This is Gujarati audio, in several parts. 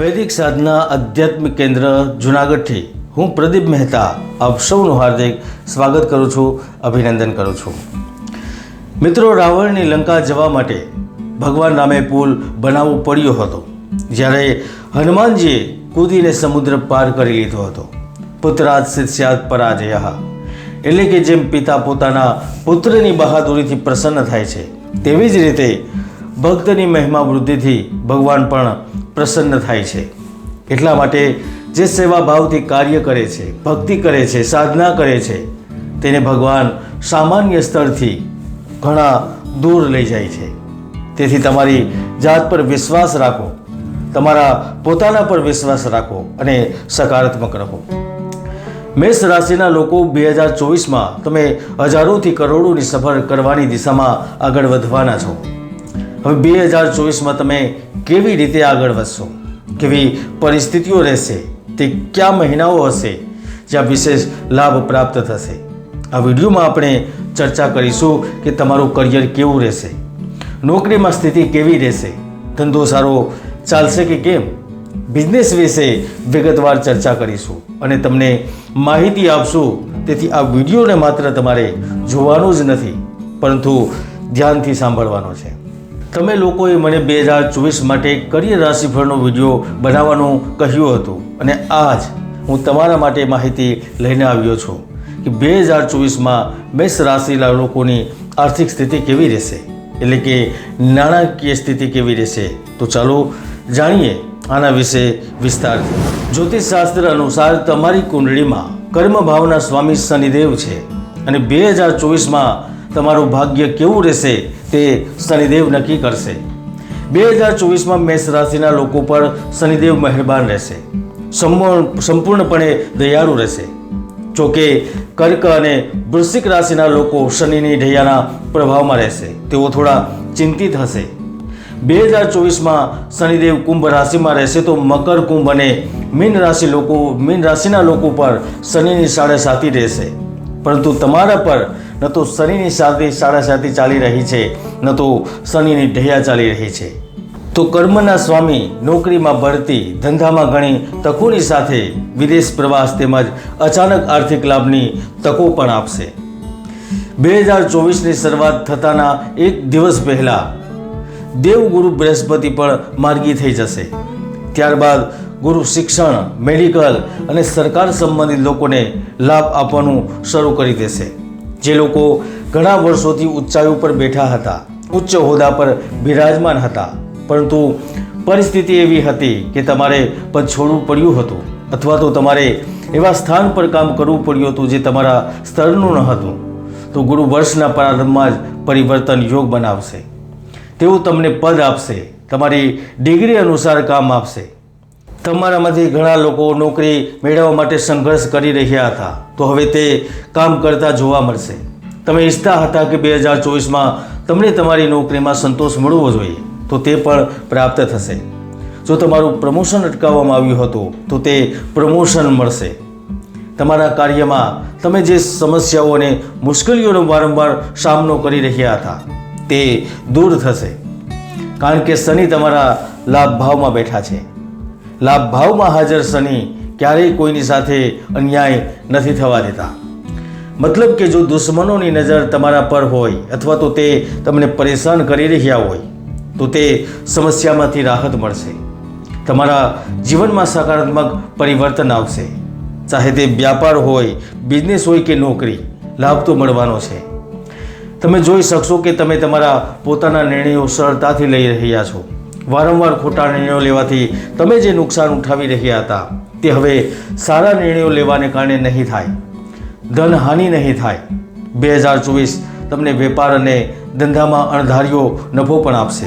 વૈદિક સાધના આધ્યાત્મિક કેન્દ્ર જુનાગઢથી હું પ્રદીપ મહેતા આપ સૌનું હાર્દિક સ્વાગત કરું છું, અભિનંદન કરું છું. મિત્રો, રાવણની લંકા જવા માટે ભગવાન રામે પુલ બનાવવો પડ્યો હતો, જ્યારે હનુમાનજીએ કૂદીને સમુદ્ર પાર કરી લીધો હતો. પુત્રાત શિષ્યાત પરાજય એટલે કે જેમ પિતા પોતાના પુત્રની બહાદુરીથી પ્રસન્ન થાય છે, તેવી જ રીતે ભક્તની મહિમા વૃદ્ધિથી ભગવાન પણ પ્રસન્ન થાય છે. એટલા માટે જે સેવા ભાવથી કાર્ય કરે છે, ભક્તિ કરે છે, સાધના કરે છે, તેને ભગવાન સામાન્ય સ્તરથી ઘણા દૂર લઈ જાય છે. તેથી તમારી જાત પર વિશ્વાસ રાખો, તમારા પોતાના પર વિશ્વાસ રાખો અને સકારાત્મક રહો. મેષ રાશિના લોકો બે હજાર ચોવીસમાં તમે હજારોથી કરોડોની સફર કરવાની દિશામાં આગળ વધવાના છો. હવે બે હજાર ચોવીસમાં તમે કેવી રીતે આગળ વધશો? કેવી પરિસ્થિતિઓ રહેશે? તે કયા મહિનાઓ હશે? જ્યાં વિશેષ લાભ પ્રાપ્ત થશે? આ વિડીયોમાં આપણે ચર્ચા કરીશું કે તમારું કરિયર કેવું રહેશે? નોકરીમાં સ્થિતિ કેવી રહેશે? ધંધો સારો ચાલશે કે કેમ? બિઝનેસ વિશે વિગતવાર ચર્ચા કરીશું અને તમને માહિતી આપશું. તેથી આ વિડીયોને માત્ર તમારે જોવાનું જ નથી, પરંતુ ધ્યાનથી સાંભળવાનો છે. તમે લોકોએ મને બે હજાર ચોવીસ માટે કરિયર રાશિફળનો વીડિયો બનાવવાનું કહ્યું હતું. અને આજ હું તમારા માટે માહિતી લઈને આવ્યો છું કે બે હજાર ચોવીસમાં મેષ રાશિના લોકોની આર્થિક સ્થિતિ કેવી રહેશે? એટલે કે નાણાકીય સ્થિતિ કેવી રહેશે? તો ચાલો જાણીએ આના વિશે વિસ્તારથી જ્યોતિષશાસ્ત્ર અનુસાર તમારી કુંડળીમાં કર્મ ભાવના સ્વામી શનિદેવ છે. અને બે હજાર ચોવીસમાં તમારું ભાગ્ય કેવું રહેશે? તે શનિદેવ નક્કી કરશે. બે હજાર ચોવીસમાં મેષ રાશિના લોકો પર શનિદેવ મહેરબાન રહેશે. સંપૂર્ણપણે દયાળુ રહેશે. જોકે કર્ક અને વૃશ્ચિક રાશિના લોકો શનિની ઢૈયાના પ્રભાવમાં રહેશે. તેઓ થોડા ચિંતિત હશે. બે હજાર ચોવીસમાં શનિદેવ કુંભ રાશિમાં રહેશે તો મકર કુંભ અને મીન રાશિ લોકો મીન રાશિના લોકો પર શનિની સાડે સાતી રહેશે. પરંતુ તમારા પર ન તો શનિની સાથી સાડા સાતી ચાલી રહી છે, ન તો શનિની ઢૈયા ચાલી રહી છે. તો કર્મના સ્વામી નોકરીમાં ભરતી, ધંધામાં ઘણી તકોની સાથે વિદેશ પ્રવાસ તેમજ અચાનક આર્થિક લાભની તકો પણ આપશે. બે હજાર ચોવીસની શરૂઆત થતાના એક દિવસ પહેલાં દેવગુરુ બૃહસ્પતિ પણ માર્ગી થઈ જશે. ત્યારબાદ ગુરુ શિક્ષણ, મેડિકલ અને સરકાર સંબંધિત લોકોને લાભ આપવાનું શરૂ કરી દેશે. જે લોકો ઘણા વર્ષોથી ઊંચાઈ ઉપર બેઠા હતા, ઉચ્ચ હોદ્દા પર બિરાજમાન હતા. પરંતુ પરિસ્થિતિ એવી હતી કે તમારે પદ છોડવું પડ્યું હતું અથવા તો તમારે એવા સ્થાન પર કામ કરવું પડ્યું હતું જે તમારા સ્તરનું ન હતું. તો ગુરુ વર્ષના પ્રારંભમાં જ પરિવર્તન યોગ બનાવશે. તેઓ તમને પદ આપશે, તમારી ડિગ્રી અનુસાર કામ આપશે. તમારામાંથી ઘણા લોકો નોકરી મેળવવા માટે સંઘર્ષ કરી રહ્યા હતા, તો હવે તે કામ કરતા જોવા મળશે. તમે ઈચ્છતા હતા કે બે હજાર ચોવીસમાં તમને તમારી નોકરીમાં સંતોષ મળવો જોઈએ, તો તે પણ પ્રાપ્ત થશે. જો તમારું પ્રમોશન અટકાવવામાં આવ્યું હતું, તો તે પ્રમોશન મળશે. તમારા કાર્યમાં તમે જે સમસ્યાઓ અને મુશ્કેલીઓનો વારંવાર સામનો કરી રહ્યા હતા, તે દૂર થશે. કારણ કે શનિ તમારા લાભ ભાવમાં બેઠા છે. લાભ ભાવમાં હાજર શનિ ક્યારેય કોઈની સાથે અન્યાય નથી થવા દેતા. મતલબ કે જો દુશ્મનોની નજર તમારા પર હોય અથવા તો તે તમને પરેશાન કરી રહ્યા હોય, તો તે સમસ્યામાંથી રાહત મળશે. તમારા જીવનમાં સકારાત્મક પરિવર્તન આવશે. ચાહે તે વ્યાપાર હોય બિઝનેસ હોય કે નોકરી, લાભ તો મળવાનો છે. તમે જોઈ શકશો કે તમે તમારા પોતાના નિર્ણયો સરળતાથી લઈ રહ્યા છો. વારંવાર ખોટા નિર્ણયો લેવાથી તમે જે નુકસાન ઉઠાવી રહ્યા હતા તે હવે સારા નિર્ણયો લેવાને કારણે નહીં થાય. ધનહાનિ નહીં થાય. બે હજાર ચોવીસ તમને વેપાર અને ધંધામાં અણધાર્યો નફો પણ આપશે.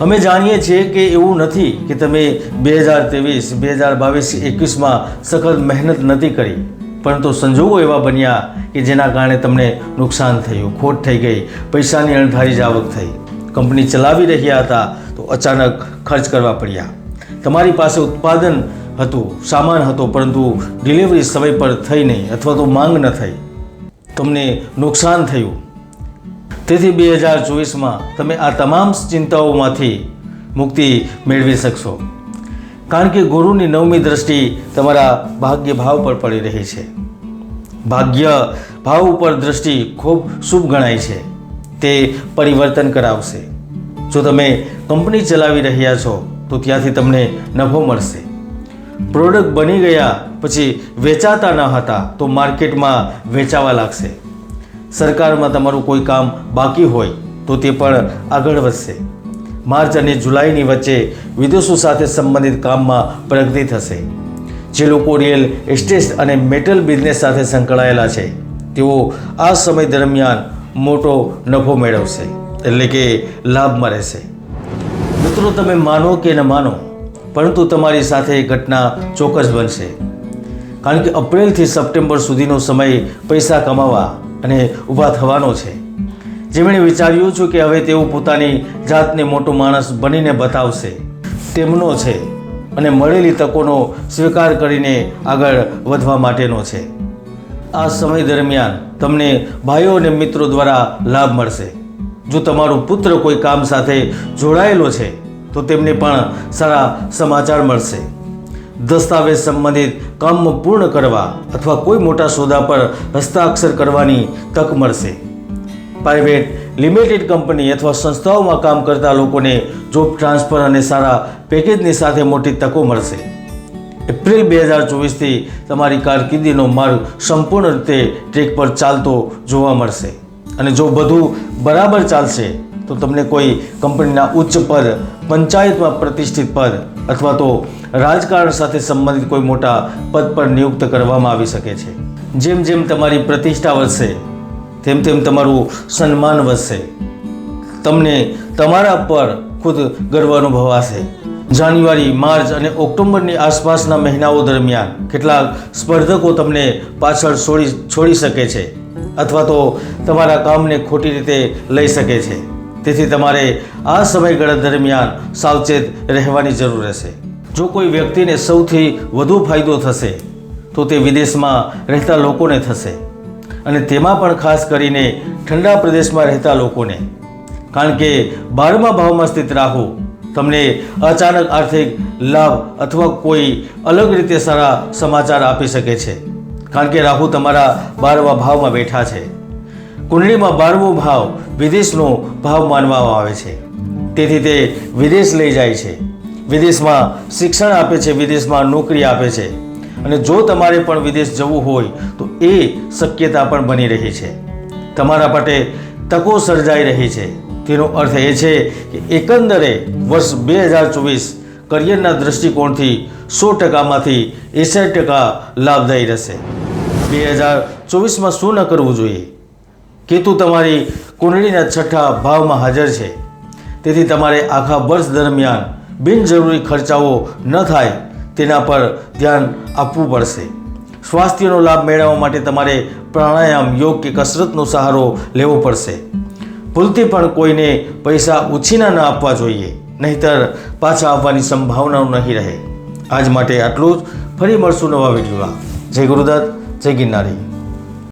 અમે જાણીએ છીએ કે એવું નથી કે તમે બે હજાર ત્રેવીસ, બે હજાર બાવીસ, એકવીસમાં સખત મહેનત નથી કરી. પરંતુ સંજોગો એવા બન્યા કે જેના કારણે તમને નુકસાન થયું. ખોટ થઈ ગઈ. પૈસાની અણધારી જ આવક થઈ. કંપની ચલાવી રહ્યા હતા, તો અચાનક ખર્ચ કરવા પડ્યા. તમારી પાસે ઉત્પાદન હતું, સામાન હતો, પરંતુ ડિલિવરી સમય પર થઈ નહીં, અથવા તો માંગ ન થઈ. તમને નુકસાન થયું. તેથી બે હજાર ચોવીસમાં તમે આ તમામ ચિંતાઓમાંથી મુક્તિ મેળવી શકશો. કારણ કે ગુરુની નવમી દ્રષ્ટિ તમારા ભાગ્ય ભાવ પર પડી રહી છે. ભાગ્ય ભાવ ઉપર દ્રષ્ટિ ખૂબ શુભ ગણાય છે. તે પરિવર્તન કરાવશે. જો તમે કંપની ચલાવી રહ્યા છો, તો ત્યાંથી તમને નફો મળશે. પ્રોડક્ટ બની ગયા પછી વેચાતા ન હતા, તો માર્કેટમાં વેચાવા લાગશે. સરકારમાં તમારું કોઈ કામ બાકી હોય, તો તે પણ આગળ વધશે. માર્ચ અને જુલાઈની વચ્ચે વિદેશો સાથે સંબંધિત કામમાં પ્રગતિ થશે. જે લોકો રિયલ એસ્ટેટ અને મેટલ બિઝનેસ સાથે સંકળાયેલા છે, તેઓ આ સમય દરમિયાન મોટો નફો મેળવશે, એટલે કે લાભ મળે મિત્રો, તમે માનો કે ન માનો, પરંતુ તમારી સાથે ઘટના ચોક્કસ બનશે. કારણ કે એપ્રિલથી સપ્ટેમ્બર સુધીનો સમય પૈસા કમાવા અને ઊભા થવાનો છે. જેમણે વિચાર્યું છું કે હવે તેઓ પોતાની જાતને મોટો માણસ બનીને બતાવશે. તેમનો છે અને મળેલી તકોનો સ્વીકાર કરીને આગળ વધવા માટેનો છે. આ સમય દરમિયાન તમને ભાઈઓ અને મિત્રો દ્વારા લાભ મળશે. જો તમારો પુત્ર કોઈ કામ સાથે જોડાયેલો છે, તો તેમને પણ સારા સમાચાર મળશે. દસ્તાવેજ સંબંધિત કામ પૂર્ણ કરવા અથવા કોઈ મોટા સોદા પર હસ્તાક્ષર કરવાની તક મળશે. પ્રાઇવેટ લિમિટેડ કંપની અથવા સંસ્થાઓમાં કામ કરતા લોકોને જોબ ટ્રાન્સફર અને સારા પેકેજની સાથે મોટી તકો મળશે. એપ્રિલ બે હજાર ચોવીસથી તમારી કારકિર્દીનો માર્ગ સંપૂર્ણ રીતે ટ્રેક પર ચાલતો જોવા મળશે. અને જો બધું બરાબર ચાલશે, તો તમને કોઈ કંપનીના ઉચ્ચ પદ પંચાયતમાં પ્રતિષ્ઠિત પદ અથવા તો રાજકારણ સાથે સંબંધિત કોઈ મોટા પદ પર નિયુક્ત કરવામાં આવી શકે છે. જેમ જેમ તમારી પ્રતિષ્ઠા વધશે, તેમ તેમ તમારું સન્માન વધશે. તમને તમારા પર ખુદ ગર્વ અનુભવાશે. જાન્યુઆરી, માર્ચ અને ઓક્ટોબરની આસપાસના મહિનાઓ દરમિયાન કેટલાક સ્પર્ધકો તમને પાછળ છોડી છોડી શકે છે અથવા તો તમારા કામને ખોટી રીતે લઈ શકે છે. તેથી તમારે આ સમયગાળા દરમિયાન સાવચેત રહેવાની જરૂર રહેશે. જો કોઈ વ્યક્તિને સૌથી વધુ ફાયદો થશે, તો તે વિદેશમાં રહેતા લોકોને થશે અને તેમાં પણ ખાસ કરીને ઠંડા પ્રદેશમાં રહેતા લોકોને. કારણ કે બારમા ભાવમાં સ્થિત રાહુ તમને અચાનક આર્થિક લાભ અથવા કોઈ અલગ રીતે સારા સમાચાર આપી શકે છે. કારણ કે રાહુ તમારા બારમા ભાવમાં બેઠા છે. કુંડળીમાં બારમો ભાવ વિદેશનો ભાવ માનવામાં આવે છે. તેથી તે વિદેશ લઈ જાય છે. વિદેશમાં શિક્ષણ આપે છે, વિદેશમાં નોકરી આપે છે. અને જો તમારે પણ વિદેશ જવું હોય, તો એ શક્યતા પણ બની રહી છે. તમારા માટે તકો સર્જાઈ રહી છે. તેનો અર્થ એ છે કે એકંદરે વર્ષ બે હજાર ચોવીસ કરિયરના દૃષ્ટિકોણથી સો ટકામાંથી એસઠ ટકા લાભદાયી રહેશે. બે હજાર ચોવીસમાં શું ન કરવું જોઈએ? કેતુ તમારી કુંડળીના છઠ્ઠા ભાવમાં હાજર છે. તેથી તમારે આખા વર્ષ દરમિયાન બિનજરૂરી ખર્ચાઓ ન થાય તેના પર ધ્યાન આપવું પડશે. સ્વાસ્થ્યનો લાભ મેળવવા માટે તમારે પ્રાણાયામ યોગ કે કસરતનો સહારો લેવો પડશે. ભૂલથી પણ કોઈને પૈસા ઉછીના ન આપવા જોઈએ, નહીતર પાછા આવવાની સંભાવનાઓ નહીં રહે. આજ માટે આટલું જ. ફરી મળશું નવા વિડીયોમાં. જય ગુરુદત્ત, જય ગિરનારી.